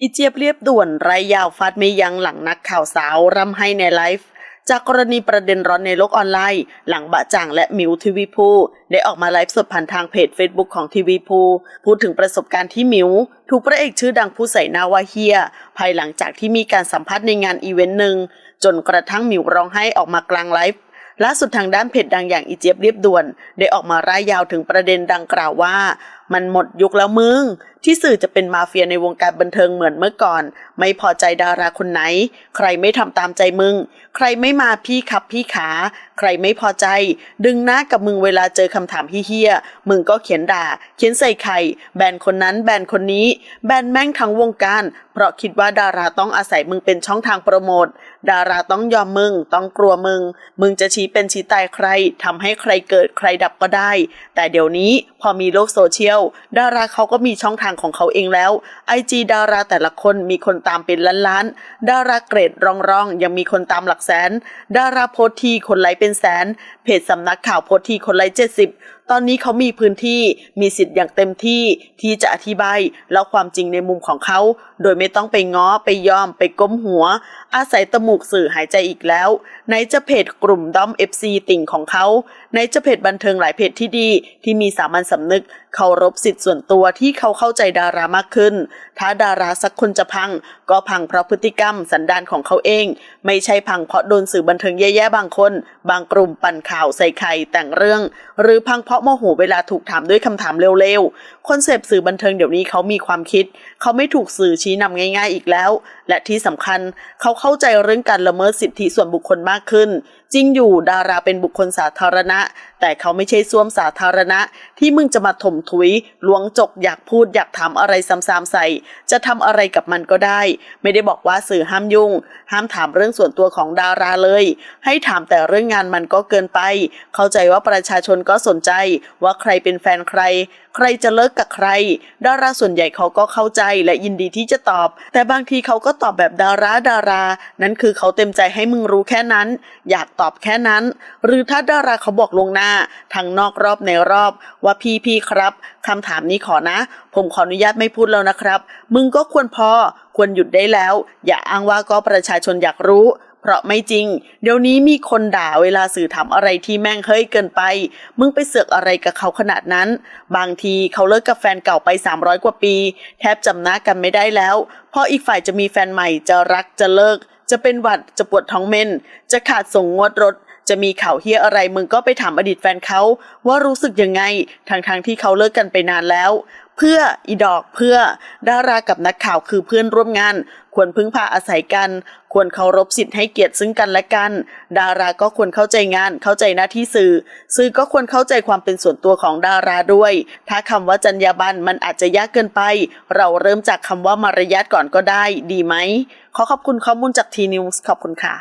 อีเจี๊ยบเรียบด่วนไรยาวฟาดไม่ยั้งหลังนักข่าวสาวรำให้ในไลฟ์จากกรณีประเด็นร้อนในโลกออนไลน์ หลังบะจ่างและมิวทีวีพูได้ออกมาไลฟ์สดผ่านทางเพจ Facebook ของทีวีพูพูดถึงประสบการณ์ที่มิวถูกพระเอกชื่อดังผู้ใส่หน้าว่าเฮีย ภายหลังจากที่มีการสัมภาษณ์ในงานอีเวนต์หนึ่ง จนกระทั่งมิวร้องไห้ออกมากลางไลฟ์ล่าสุดทางด้านเพจดังอย่างอีเจี๊ยบเรียบด่วน ได้ออกมาร่ายยาวถึงประเด็นดังกล่าวว่า มันหมดยุคแล้วมึง ที่สื่อจะเป็นมาเฟียในวงการบันเทิงเหมือนเมื่อก่อน ไม่พอใจดาราคนไหน ใครไม่ทำตามใจมึง ใครไม่มาพี่ขับพี่ขา ใครไม่พอใจ ดึงหน้ากับมึงเวลาเจอคำถามเฮี้ยมึงก็เขียนด่า เขียนใส่ไข่ แบนคนนั้นแบนคนนี้ แบนแม่งทั้งวงการ เพราะคิดว่าดาราต้องอาศัยมึงเป็นช่องทางโปรโมทดาราต้องยอมมึง ต้องกลัวมึง มึงจะชี้เป็นชี้ตายใครทำให้ใครเกิดใครดับก็ได้ แต่เดี๋ยวนี้พอมีโลกโซเชียล ดาราเขาก็มีช่องทางของเขาเองแล้วไอจีดาราแต่ละคนมีคนตามเป็นล้านๆ ดาราเกรดรองๆ ยังมีคนตามหลักแสน ดาราโพสทีคนไลค์เป็นแสน เพจสำนักข่าวโพสทีคนไลค์เจ็ดสิบ ตอนนี้เขามีพื้นที่มีสิทธิ์อย่างเต็มที่ที่จะอธิบายแล้วความจริงในมุมของเขา โดยไม่ต้องไปง้อไปยอมไปก้มหัว อาศัยตมูกสื่อหายใจอีกแล้วไหนจะเพจกลุ่มด้อม FC ติ่งของเขาไหนจะเพจบันเทิงหลายเพจที่ดี ที่มีสามัญสำนึกเคารพสิทธิ์ส่วนตัวที่เขาเข้าใจดารามากขึ้น ถ้าดาราสักคนจะพัง ก็พังเพราะพฤติกรรมสันดานของเขาเอง ไม่ใช่พังเพราะโดนสื่อบันเทิงแย่ๆบางคน บางกลุ่มปั่นข่าวใส่ไข่แต่งเรื่อง หรือพังเพราะะโมโหเวลาถูกถามด้วยคำถามเร็วๆ คนเสพสื่อบันเทิงเดี๋ยวนี้เขามีความคิด เขาไม่ถูกสื่อชี้นำง่าย ๆ อีกแล้ว และที่สำคัญเขาเข้าใจเรื่องการละเมิดสิทธิส่วนบุคคลมากขึ้น จริงอยู่ดาราเป็นบุคคลสาธารณะ แต่เขาไม่ใช่ส้วมสาธารณะ ที่มึงจะมาถมถุยล้วงจกอยากพูดอยากถามอะไรซ้ำๆใส่ จะทำอะไรกับมันก็ได้ ไม่ได้บอกว่าสื่อห้ามยุ่ง ห้ามถามเรื่องส่วนตัวของดาราเลย ให้ถามแต่เรื่องงานมันก็เกินไป เข้าใจว่าประชาชนก็สนใจว่าใครเป็นแฟนใคร ใครจะเลิกกับใคร ดาราส่วนใหญ่เขาก็เข้าใจและยินดีที่จะตอบ แต่บางทีเขาก็ตอบแบบดาราดารา นั่นคือเขาเต็มใจให้มึงรู้แค่นั้น อยากตอบแค่นั้น หรือถ้าดาราเขาบอกลงหน้าทางนอกรอบในรอบว่าพี่พี่ครับคำถามนี้ขอนะ ผมขออนุญาตไม่พูดแล้วนะครับ มึงก็ควรพอควรหยุดได้แล้ว อย่าอ้างว่าก็ประชาชนอยากรู้ เพราะไม่จริง เดี๋ยวนี้มีคนด่าเวลาสื่อถามอะไรที่แม่งเฮ้ยเกินไป มึงไปเสือกอะไรกับเขาขนาดนั้น บางทีเขาเลิกกับแฟนเก่าไป 300 กว่าปี แทบจำหน้ากันไม่ได้แล้วเพราะอีกฝ่ายจะมีแฟนใหม่จะรักจะเลิก จะเป็นหวัดจะปวดท้องเมนจะขาดส่งงวดรถ จะมีข่าวเฮียอะไรมึงก็ไปถามอดีตแฟนเขาว่ารู้สึกยังไงทางทางๆที่เขาเลิกกันไปนานแล้ว เพื่ออีดอกเพื่อดารากับนักข่าวคือเพื่อนร่วมงาน ควรพึ่งพาอาศัยกัน ควรเคารพสิทธิ์ให้เกียรติซึ่งกันและกัน ดาราก็ควรเข้าใจงานเข้าใจหน้าที่สื่อ สื่อก็ควรเข้าใจความเป็นส่วนตัวของดาราด้วย ถ้าคำว่าจรรยาบรรณมันอาจจะยากเกินไป เราเริ่มจากคำว่ามารยาทก่อนก็ได้ ดีไหมขอขอบคุณข้อมูลจากทีนิวส์ขอบคุณค่ะ